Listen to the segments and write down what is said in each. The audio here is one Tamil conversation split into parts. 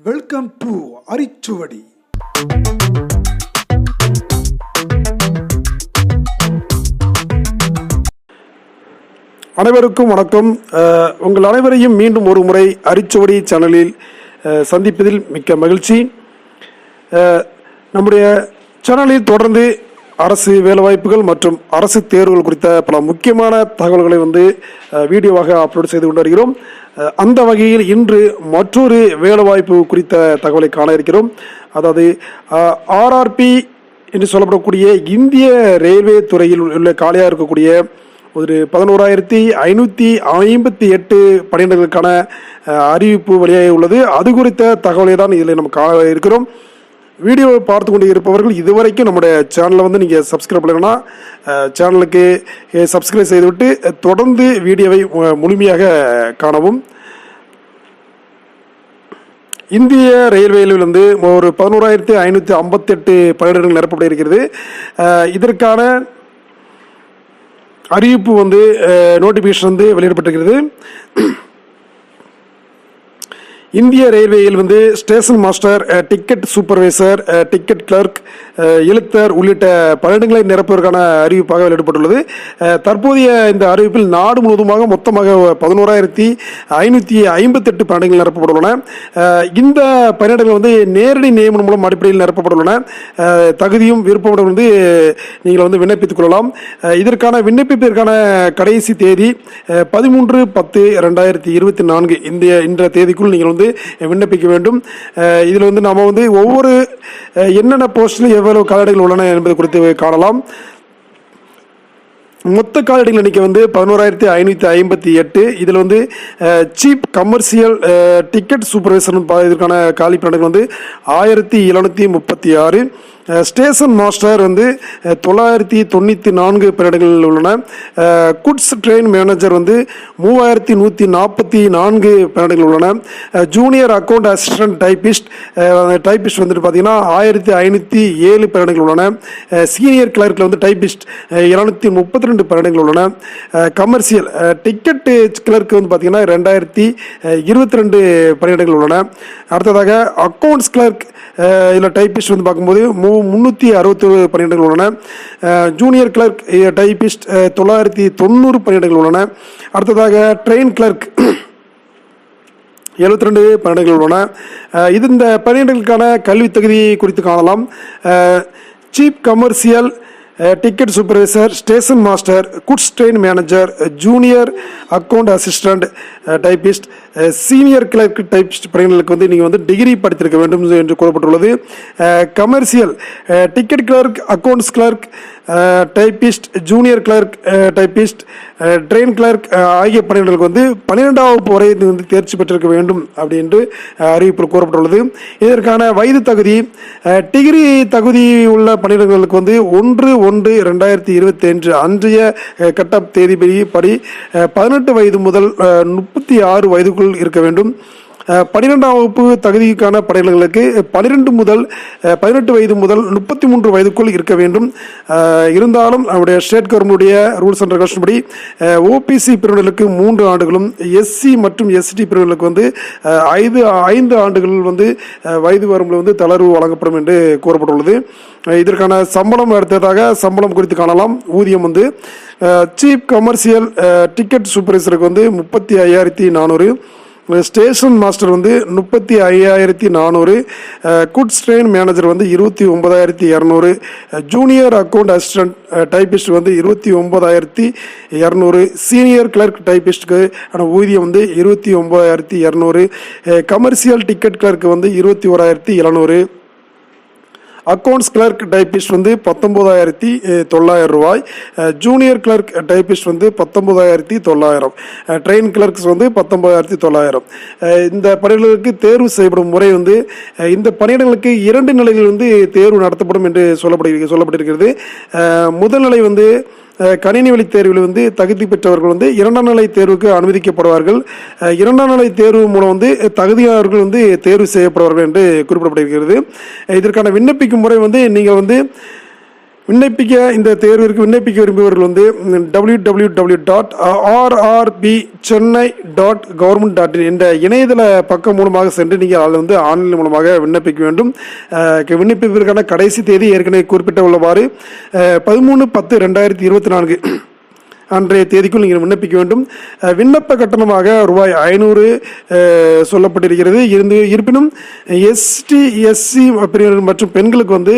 Welcome to அரிச்சுவடி. அனைவருக்கும் வணக்கம். உங்கள் அனைவரையும் மீண்டும் ஒரு முறை அரிச்சுவடி சேனலில் சந்திப்பதில் மிக்க மகிழ்ச்சி. நம்முடைய சேனலில் தொடர்ந்து அரசு வேலைவாய்ப்புகள் மற்றும் அரசு தேர்வுகள் குறித்த பல முக்கியமான தகவல்களை வந்து வீடியோவாக அப்லோட் செய்து கொண்டு வருகிறோம். அந்த வகையில் இன்று மற்றொரு வேலைவாய்ப்பு குறித்த தகவலை காண இருக்கிறோம். அதாவது ஆர்ஆர்பி என்று சொல்லப்படக்கூடிய இந்திய ரயில்வே துறையில் உள்ள காலியாக இருக்கக்கூடிய ஒரு பதினோராயிரத்தி ஐநூற்றி ஐம்பத்தி எட்டு பணியிடங்களுக்கான அறிவிப்பு வெளியாக உள்ளது. அது குறித்த தகவலை தான் இதில் நம்ம காண இருக்கிறோம். வீடியோவை பார்த்து கொண்டு இருப்பவர்கள் இதுவரைக்கும் நம்முடைய சேனலை வந்து நீங்கள் சப்ஸ்கிரைப் பண்ணலைன்னா சேனலுக்கு சப்ஸ்கிரைப் செய்துவிட்டு தொடர்ந்து வீடியோவை முழுமையாக காணவும். இந்திய ரயில்வேயில் வந்து ஒரு பதினோராயிரத்தி ஐநூற்றி ஐம்பத்தெட்டு பணியிடங்கள் நிரப்பப்பட இருக்கிறது. இதற்கான அறிவிப்பு வந்து நோட்டிஃபிகேஷன் வந்து வெளியிடப்பட்டிருக்கிறது. இந்திய ரயில்வேயில் வந்து station master ticket supervisor ticket clerk எழுத்தர் உள்ளிட்ட பணியிடங்களை நிரப்புவதற்கான அறிவிப்பாக வெளியிடப்பட்டுள்ளது. தற்போதைய இந்த அறிவிப்பில் நாடு முழுவதுமாக மொத்தமாக பதினோராயிரத்தி ஐநூற்றி ஐம்பத்தெட்டு பணியிடங்கள் நிரப்பப்பட்டுள்ளன. இந்த பணியிடங்கள் வந்து நேரடி நியமனம் மூலம் அடிப்படையில் நிரப்பப்பட்டுள்ளன. தகுதியும் விருப்பமும் வந்து நீங்கள் வந்து விண்ணப்பித்துக் கொள்ளலாம். இதற்கான விண்ணப்பிப்பதற்கான கடைசி தேதி பதிமூன்று பத்து ரெண்டாயிரத்தி இருபத்தி நான்கு. இந்த இந்த தேதிக்குள் நீங்கள் வந்து விண்ணப்பிக்க வேண்டும். இதில் வந்து நாம் வந்து ஒவ்வொரு என்னென்ன போஸ்டிலும் எவ்வளவு காலடைகள் உள்ளன என்பது குறித்து காணலாம். மொத்த காலடிகள் எண்ணிக்கை வந்து பதினோராயிரத்தி ஐநூற்றி ஐம்பத்தி எட்டு. இதில் வந்து சீப் கமர்ஷியல் டிக்கெட் சூப்பர்வைசர் இதற்கான காலி வந்து ஆயிரத்தி எழுநூற்றி முப்பத்தி ஆறு. ஸ்டேஷன் மாஸ்டர் வந்து தொள்ளாயிரத்தி தொண்ணூற்றி நான்கு பணியிடங்கள் உள்ளன. குட்ஸ் ட்ரெயின் மேனேஜர் வந்து மூவாயிரத்தி நூற்றி நாற்பத்தி நான்கு பணியிடங்கள் உள்ளன. Junior account assistant typist typist வந்துட்டு பார்த்தீங்கன்னா ஆயிரத்தி ஐநூற்றி ஏழு பணியிடங்கள் உள்ளன. சீனியர் கிளர்க்கில் வந்து டைபிஸ்ட் இரநூத்தி முப்பத்தி ரெண்டு பணியிடங்கள் உள்ளன. கமர்ஷியல் டிக்கெட்டு டிக்கெட் வந்து பார்த்தீங்கன்னா ரெண்டாயிரத்தி இருபத்தி ரெண்டு பணியிடங்கள் உள்ளன. அடுத்ததாக அக்கௌண்ட்ஸ் கிளர்க் இதில் டைப்பிஸ்ட் வந்து பார்க்கும்போது மூ முந்நூற்றி அறுபத்தொரு பணியிடங்கள் உள்ளன. ஜூனியர் கிளர்க் டைபிஸ்ட் தொள்ளாயிரத்தி தொண்ணூறு பணியிடங்கள் உள்ளன. அடுத்ததாக ட்ரெயின் கிளர்க் எழுபத்தி ரெண்டு பணியிடங்கள் உள்ளன. இது இந்த பணியிடங்களுக்கான கல்வி தகுதி குறித்து காணலாம். Chief commercial ticket supervisor station master goods train manager junior account assistant typist senior clerk typist பணிகளுக்கு வந்து நீங்கள் வந்து டிகிரி படித்திருக்க வேண்டும் என்று கூறப்பட்டுள்ளது. Commercial ticket clerk accounts clerk typist junior clerk typist train clerk ஆகிய பணியிடங்களுக்கு வந்து பன்னிரெண்டாம் வகுப்பு வரை இது வந்து தேர்ச்சி பெற்றிருக்க வேண்டும் அப்படி என்று அறிவிப்பில் கூறப்பட்டுள்ளது. இதற்கான வயது தகுதி டிகிரி தகுதி உள்ள பணியிடங்களுக்கு வந்து ஒன்று ஒன்று ரெண்டாயிரத்தி இருபத்தி அஞ்சு அன்றைய கட்டப் கட்ட தேதிப்படி படி பதினெட்டு வயது முதல் முப்பத்தி ஆறு வயதுக்குள் இருக்க வேண்டும். பனிரெண்டாம் வகுப்பு தகுதிக்கான பணியிடங்களுக்கு பன்னிரெண்டு முதல் பதினெட்டு வயது முதல் முப்பத்தி மூன்று வயதுக்குள் இருக்க வேண்டும். இருந்தாலும் நம்முடைய ஸ்டேட் கவர்மெண்டுடைய ரூல்ஸ் அண்ட் ரெகுலேஷன் படி ஓபிசி பிரிவினர்களுக்கு மூன்று ஆண்டுகளும் எஸ்சி மற்றும் எஸ்டி பிரிவினர்களுக்கு வந்து ஐந்து ஐந்து ஆண்டுகள் வந்து வயது வரம்பில் வந்து தளர்வு வழங்கப்படும் என்று கூறப்பட்டுள்ளது. இதற்கான சம்பளம் அடுத்ததாக சம்பளம் குறித்து காணலாம். ஊதியம் வந்து சீப் கமர்ஷியல் டிக்கெட் சூப்பர்வைசருக்கு வந்து முப்பத்தி ஐயாயிரத்தி நானூறு. ஸ்டேஷன் மாஸ்டர் வந்து முப்பத்தி ஐயாயிரத்தி நானூறு குட்ஸ் ட்ரெயின் மேனேஜர் வந்து இருபத்தி ஒன்பதாயிரத்தி இரநூறு ஜூனியர் அக்கௌண்ட் அசிஸ்டன்ட் டைபிஸ்ட் வந்து இருபத்தி ஒன்பதாயிரத்தி இரநூறு சீனியர் கிளர்க் டைபிஸ்ட்டுக்கு ஆன ஊதியம் வந்து இருபத்தி ஒன்பதாயிரத்தி இரநூறு கமர்ஷியல் டிக்கெட் கிளர்க்கு வந்து இருபத்தி ஓராயிரத்தி எழுநூறு. அக்கௌண்ட்ஸ் கிளர்க் டைப்பிஸ்ட் வந்து பத்தொம்போதாயிரத்தி தொள்ளாயிரம் ரூபாய். ஜூனியர் கிளர்க் டைப்பிஸ்ட் வந்து பத்தொம்போதாயிரத்தி தொள்ளாயிரம். ட்ரெயின் கிளர்க்ஸ் வந்து பத்தொம்போதாயிரத்தி தொள்ளாயிரம். இந்த பணியிடங்களுக்கு தேர்வு செய்யப்படும் முறை வந்து இந்த பணியிடங்களுக்கு இரண்டு நிலையில் வந்து தேர்வு நடத்தப்படும் என்று சொல்லப்படுகிறது சொல்லப்பட்டிருக்கிறது. முதல் நிலை வந்து கணினி வழி தேர்வில் வந்து தகுதி பெற்றவர்கள் வந்து இரண்டாம் நிலை தேர்வுக்கு அனுமதிக்கப்படுவார்கள். இரண்டாம் நிலை தேர்வு மூலம் வந்து தகுதியானவர்கள் வந்து தேர்வு செய்யப்படுவார்கள் என்று குறிப்பிடப்படுகிறது. இதற்கான விண்ணப்பிக்கும் முறை வந்து நீங்கள் வந்து விண்ணப்பிக்க இந்த தேர்விற்கு விண்ணப்பிக்க விரும்புபவர்கள் வந்து W W W dot RRB Chennai dot government dot என்ற இணையதள பக்கம் மூலமாக சென்று நீங்கள் அதில் வந்து ஆன்லைன் மூலமாக விண்ணப்பிக்க வேண்டும். விண்ணப்பிப்பதற்கான கடைசி தேதி ஏற்கனவே குறிப்பிட்ட உள்ளவாறு பதிமூணு பத்து ரெண்டாயிரத்தி இருபத்தி நான்கு. அன்றைய தேதிக்குள் நீங்கள் விண்ணப்பிக்க வேண்டும். விண்ணப்ப கட்டணமாக ரூபாய் ஐநூறு சொல்லப்பட்டிருக்கிறது. இருந்து இருப்பினும் எஸ்டி எஸ்சி பிரிவினர் மற்றும் பெண்களுக்கு வந்து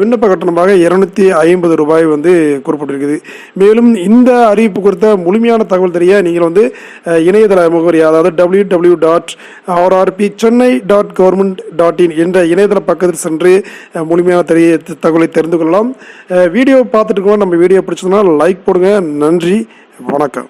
விண்ணப்ப கட்டணமாக இருநூத்தி ஐம்பது ரூபாய் வந்து குறிப்பிட்டிருக்குது. மேலும் இந்த அறிவிப்பு குறித்த முழுமையான தகவல் தெரிய நீங்கள் வந்து இணையதள முகவரி அதாவது W W dot RRB Chennai dot government dot in என்ற இணையதள பக்கத்தில் சென்று முழுமையான தெரிய தகவலை தெரிந்து கொள்ளலாம். வீடியோ பார்த்துட்டு நம்ம வீடியோ பிடிச்சதுன்னா லைக் போடுங்க. நன்றி வணக்கம்.